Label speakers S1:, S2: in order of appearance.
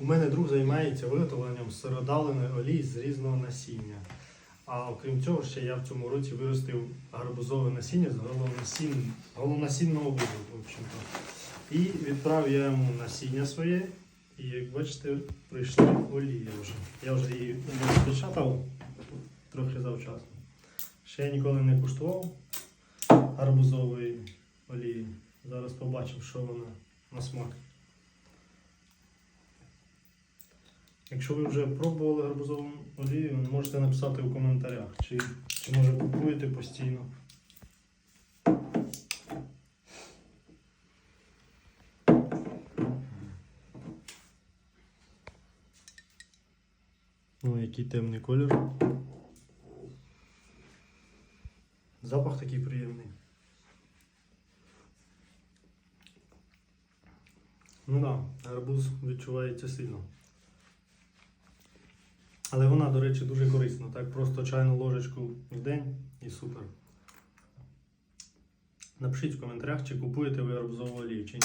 S1: У мене друг займається виготовленням сиродавленої олії з різного насіння. А окрім цього, ще я в цьому році виростив гарбузове насіння з головносін... головносінного виду. В общем-то. І відправив я йому насіння своє. І як бачите, прийшла олія вже. Я вже її розпечатав трохи завчасно. Ще я ніколи не куштував гарбузової олії. Зараз побачимо, що вона на смак. Якщо ви вже пробували гарбузову олію, можете написати у коментарях, чи, чи може купуєте постійно. Ну, який темний колір. Запах такий приємний. Ну так, да, гарбуз відчувається сильно. Але вона, до речі, дуже корисна. Так просто чайну ложечку в день і супер. Напишіть в коментарях, чи купуєте ви арбузову олію, чи ні.